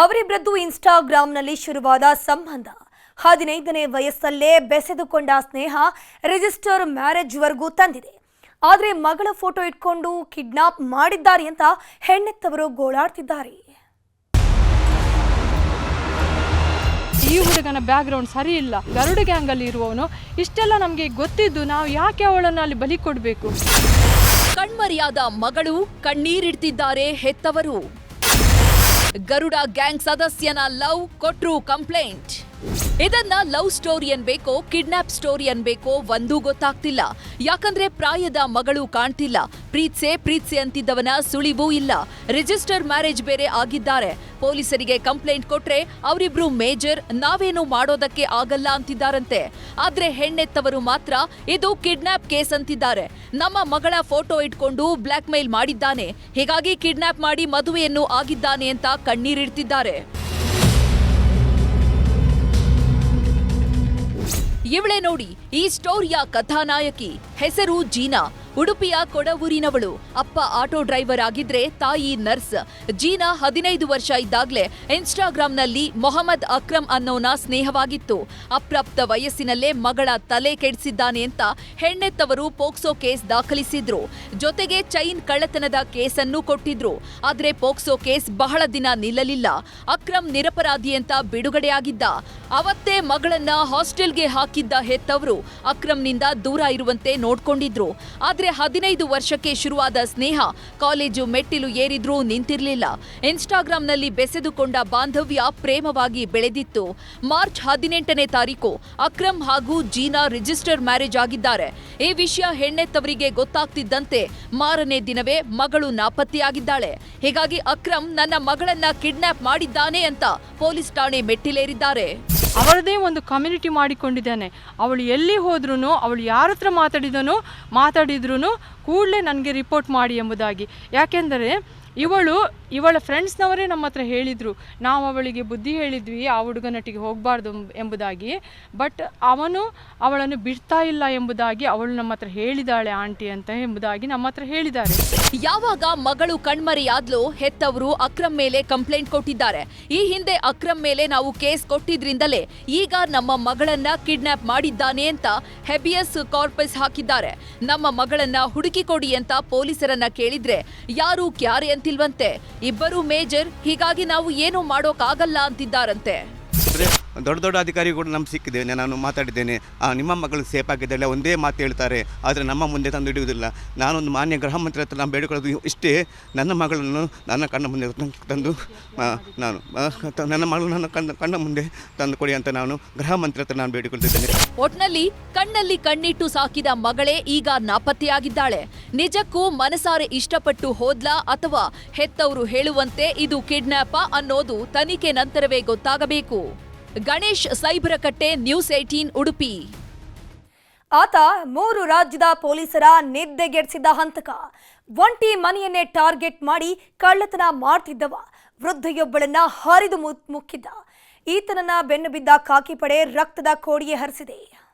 ಅವರಿಬ್ಬರದ್ದು ಇನ್ಸ್ಟಾಗ್ರಾಂನಲ್ಲಿ ಶುರುವಾದ ಸಂಬಂಧ. ಹದಿನೈದನೇ ವಯಸ್ಸಲ್ಲೇ ಬೆಸೆದುಕೊಂಡ ಸ್ನೇಹ ರಿಜಿಸ್ಟರ್ ಮ್ಯಾರೇಜ್ವರೆಗೂ ತಂದಿದೆ. ಆದರೆ ಮಗಳ ಫೋಟೋ ಇಟ್ಕೊಂಡು ಕಿಡ್ನಾಪ್ ಮಾಡಿದ್ದಾರೆ ಅಂತ ಹೆಣ್ಣೆತ್ತವರು ಗೋಳಾಡ್ತಿದ್ದಾರೆ. ಈ ಹುಡುಗನ ಬ್ಯಾಕ್ಗ್ರೌಂಡ್ ಸರಿ ಇಲ್ಲ. ಗರುಡ ಗ್ಯಾಂಗಲ್ಲಿ ಇರುವವನು ಇಷ್ಟೆಲ್ಲ ನಮಗೆ ಗೊತ್ತಿದ್ದು ನಾವು ಯಾಕೆ ಅವಳನ್ನು ಅಲ್ಲಿ ಬಲಿ ಕೊಡಬೇಕು? ಕಣ್ಮರಿಯಾದ ಮಗಳು ಕಣ್ಣೀರಿಡ್ತಿದ್ದಾರೆ ಹೆತ್ತವರು. ಗರುಡ ಗ್ಯಾಂಗ್ ಸದಸ್ಯನ ಲವ್ ಕೊಟ್ರು ಕಂಪ್ಲೇಂಟ್. ಇದನ್ನ ಲವ್ ಸ್ಟೋರಿ ಅನ್ಬೇಕೋ, ಕಿಡ್ನಾಪ್ ಸ್ಟೋರಿ ಅನ್ಬೇಕೋ, ಒಂದೂ ಗೊತ್ತಾಗ್ತಿಲ್ಲ. ಯಾಕಂದ್ರೆ ಪ್ರಾಯದ ಮಗಳು ಕಾಣ್ತಿಲ್ಲ. ಪ್ರೀತ್ಸೆ ಪ್ರೀತ್ಸೆ ಅಂತಿದ್ದವನ ಸುಳಿವೂ ಇಲ್ಲ. ರಿಜಿಸ್ಟರ್ ಮ್ಯಾರೇಜ್ ಬೇರೆ ಆಗಿದ್ದಾರೆ. ಪೊಲೀಸರಿಗೆ ಕಂಪ್ಲೇಂಟ್ ಕೊಟ್ರೆ ಅವರಿಬ್ರು ಮೇಜರ್, ನಾವೇನು ಮಾಡೋದಕ್ಕೆ ಆಗಲ್ಲ ಅಂತಿದ್ದಾರಂತೆ. ಆದ್ರೆ ಹೆಣ್ಣೆತ್ತವರು ಮಾತ್ರ ಇದು ಕಿಡ್ನಾಪ್ ಕೇಸ್ ಅಂತಿದ್ದಾರೆ. ನಮ್ಮ ಮಗಳ ಫೋಟೋ ಇಟ್ಕೊಂಡು ಬ್ಲ್ಯಾಕ್ ಮೇಲ್ ಮಾಡಿದ್ದಾನೆ. ಹೀಗಾಗಿ ಕಿಡ್ನಾಪ್ ಮಾಡಿ ಮದುವೆಯನ್ನು ಆಗಿದ್ದಾನೆ ಅಂತ ಕಣ್ಣೀರಿಡ್ತಿದ್ದಾರೆ. ಇವಳೆ ನೋಡಿ ಈ ಸ್ಟೋರಿಯ ಕಥಾನಾಯಕಿ ಹೆಸರು ಜೀನಾ. ಉಡುಪಿಯ ಕೊಡವೂರಿನವಳು. ಅಪ್ಪ ಆಟೋ ಡ್ರೈವರ್ ಆಗಿದ್ರೆ ತಾಯಿ ನರ್ಸ್. ಜೀನಾ ಹದಿನೈದು ವರ್ಷ ಇದ್ದಾಗಲೇ ಇನ್ಸ್ಟಾಗ್ರಾಂನಲ್ಲಿ ಮೊಹಮ್ಮದ್ ಅಕ್ರಮ್ ಅನ್ನೋನ ಸ್ನೇಹವಾಗಿತ್ತು. ಅಪ್ರಾಪ್ತ ವಯಸ್ಸಿನಲ್ಲೇ ಮಗಳ ತಲೆ ಕೆಡಿಸಿದ್ದಾನೆ ಅಂತ ಹೆಣ್ಣೆತ್ತವರು ಪೋಕ್ಸೋ ಕೇಸ್ ದಾಖಲಿಸಿದ್ರು. ಜೊತೆಗೆ ಚೈನ್ ಕಳ್ಳತನದ ಕೇಸನ್ನು ಕೊಟ್ಟಿದ್ರು. ಆದ್ರೆ ಪೋಕ್ಸೋ ಕೇಸ್ ಬಹಳ ದಿನ ನಿಲ್ಲಲಿಲ್ಲ. ಅಕ್ರಮ್ ನಿರಪರಾಧಿ ಅಂತ ಬಿಡುಗಡೆಯಾಗಿದ್ದ. ಅವತ್ತೇ ಮಗಳನ್ನ ಹಾಸ್ಟೆಲ್ಗೆ ಹಾಕಿದ್ದ ಹೆತ್ತವರು ಅಕ್ರಮ್ನಿಂದ ದೂರ ಇರುವಂತೆ ನೋಡ್ಕೊಂಡಿದ್ರು. ಆದ್ರೆ ಹದಿನೈದು ವರ್ಷಕ್ಕೆ ಶುರುವಾದ ಸ್ನೇಹ, ಕಾಲೇಜು ಮೆಟ್ಟಿಲು ಏರಿದ್ರೂ ನಿಂತಿರಲಿಲ್ಲ. ಇನ್ಸ್ಟಾಗ್ರಾಂನಲ್ಲಿ ಬೆಸೆದುಕೊಂಡ ಬಾಂಧವ್ಯ ಪ್ರೇಮವಾಗಿ ಬೆಳೆದಿತ್ತು. ಮಾರ್ಚ್ ಹದಿನೆಂಟನೇ ತಾರೀಕು ಅಕ್ರಮ್ ಹಾಗೂ ಜೀನಾ ರಿಜಿಸ್ಟರ್ ಮ್ಯಾರೇಜ್ ಆಗಿದ್ದಾರೆ. ಈ ವಿಷಯ ಹೆಣ್ಣೆತ್ತವರಿಗೆ ಗೊತ್ತಾಗ್ತಿದ್ದಂತೆ ಮಾರನೇ ದಿನವೇ ಮಗಳು ನಾಪತ್ತೆಯಾಗಿದ್ದಾಳೆ. ಹೀಗಾಗಿ ಅಕ್ರಮ್ ನನ್ನ ಮಗಳನ್ನ ಕಿಡ್ನಾಪ್ ಮಾಡಿದ್ದಾನೆ ಅಂತ ಪೊಲೀಸ್ ಠಾಣೆ ಮೆಟ್ಟಿಲೇರಿದ್ದಾರೆ. ಅವಳದೇ ಒಂದು ಕಮ್ಯುನಿಟಿ ಮಾಡಿಕೊಂಡಿದ್ದಾನೆ. ಅವಳು ಎಲ್ಲಿ ಹೋದ್ರೂ ಅವಳು ಯಾರ ಹತ್ರ ಮಾತಾಡಿದನೋ ಮಾತಾಡಿದ್ರು ಕೂಡಲೇ ನನಗೆ ರಿಪೋರ್ಟ್ ಮಾಡಿ ಎಂಬುದಾಗಿ. ಯಾಕೆಂದರೆ ಇವಳು, ಇವಳ ಫ್ರೆಂಡ್ಸ್ನವರೇ ನಮ್ಮ ಹತ್ರ ಹೇಳಿದರು. ನಾವು ಅವಳಿಗೆ ಬುದ್ಧಿ ಹೇಳಿದ್ವಿ, ಆ ಹುಡುಗನಟ್ಟಿಗೆ ಹೋಗಬಾರ್ದು ಎಂಬುದಾಗಿ. ಬಟ್ ಅವನು ಅವಳನ್ನು ಬಿಡ್ತಾ ಇಲ್ಲ ಎಂಬುದಾಗಿ ಅವಳು ನಮ್ಮ ಹತ್ರ ಹೇಳಿದಾಳೆ ಆಂಟಿ ಅಂತ ಎಂಬುದಾಗಿ ನಮ್ಮ ಹತ್ರ ಹೇಳಿದ್ದಾರೆ. ಯಾವಾಗ ಮಗಳು ಕಣ್ಮರೆಯಾದ್ಲು ಹೆತ್ತವರು ಅಕ್ರಮ್ ಮೇಲೆ ಕಂಪ್ಲೇಂಟ್ ಕೊಟ್ಟಿದ್ದಾರೆ. ಈ ಹಿಂದೆ ಅಕ್ರಮ್ ಮೇಲೆ ನಾವು ಕೇಸ್ ಕೊಟ್ಟಿದ್ರಿಂದಲೇ ಈಗ ನಮ್ಮ ಮಗಳನ್ನ ಕಿಡ್ನಾಪ್ ಮಾಡಿದ್ದಾನೆ ಅಂತ ಹೆಬಿಯಸ್ ಕಾರ್ಪಸ್ ಹಾಕಿದ್ದಾರೆ. ನಮ್ಮ ಮಗಳನ್ನ ಹುಡುಕಿ ಕೊಡಿ ಅಂತ ಪೊಲೀಸರನ್ನ ಕೇಳಿದ್ರೆ ಯಾರು ಕ್ಯಾರೆ ಅಂತಿಲ್ವಂತೆ ಇಬ್ಬರು ಮೇಜರ್ ಹೀಗಾಗಿ ನಾವು ಏನು ಮಾಡೋಕ್ಕಾಗಲ್ಲ ಅಂತಿದ್ದಾರಂತೆ. ದೊಡ್ಡ ದೊಡ್ಡ ಅಧಿಕಾರಿಗಳು ನಮ್ಗೆ ಸಿಕ್ಕಿದ್ದೇನೆ ನಾನು ಮಾತಾಡಿದ್ದೇನೆ. ನಿಮ್ಮ ಮಗಳು ಸೇಫ್ ಆಗಿದ್ದಲ್ಲ ಒಂದೇ ಮಾತು ಹೇಳ್ತಾರೆ. ಆದರೆ ನಮ್ಮ ಮುಂದೆ ತಂದು ಹಿಡಿಯುವುದಿಲ್ಲ. ನಾನೊಂದು ಮಾನ್ಯ ಗೃಹ ಮಂತ್ರಿ ಹತ್ರ ನಾನು ಬೇಡಿಕೊಳ್ಳೋದು ಇಷ್ಟೇ. ನನ್ನ ಮಗಳನ್ನು ನನ್ನ ಕಣ್ಣ ಮುಂದೆ ತಂದು ನಾನು ನನ್ನ ಮಗಳು ನನ್ನ ಕಣ್ಣ ಕಣ್ಣ ಮುಂದೆ ತಂದು ಕೊಡಿ ಅಂತ ನಾನು ಗೃಹ ಮಂತ್ರಿ ಹತ್ರ ನಾನು ಬೇಡಿಕೊಳ್ತಿದ್ದೇನೆ ಒಟ್ನಲ್ಲಿ ಕಣ್ಣಲ್ಲಿ ಕಣ್ಣಿಟ್ಟು ಸಾಕಿದ ಮಗಳೇ ಈಗ ನಾಪತ್ತೆಯಾಗಿದ್ದಾಳೆ. ನಿಜಕ್ಕೂ ಮನಸಾರೆ ಇಷ್ಟಪಟ್ಟು ಹೋದ್ಲಾ ಅಥವಾ ಹೆತ್ತವರು ಹೇಳುವಂತೆ ಇದು ಕಿಡ್ನಾಪ ಅನ್ನೋದು ತನಿಖೆ ನಂತರವೇ ಗೊತ್ತಾಗಬೇಕು. Ganesh Saibarakatte news eighteen Udupi. ಆತ ಮೂರು ರಾಜ್ಯದ ಪೊಲೀಸರ ನಿದ್ದೆಗೆಡಿಸಿದ ಹಂತಕ. ಒಂಟಿ ಮನೆಯನ್ನೇ ಟಾರ್ಗೆಟ್ ಮಾಡಿ ಕಳ್ಳತನ ಮಾಡ್ತಿದ್ದವ. ವೃದ್ಧೆಯೊಬ್ಬಳನ್ನ ಹರಿದು ಮುಕ್ಕಿದ್ದ. ಈತನನ್ನ ಬೆನ್ನು ಬಿದ್ದ ಕಾಕಿ ಪಡೆ ರಕ್ತದ ಕೋಡಿಯೇ ಹರಿಸಿದೆ.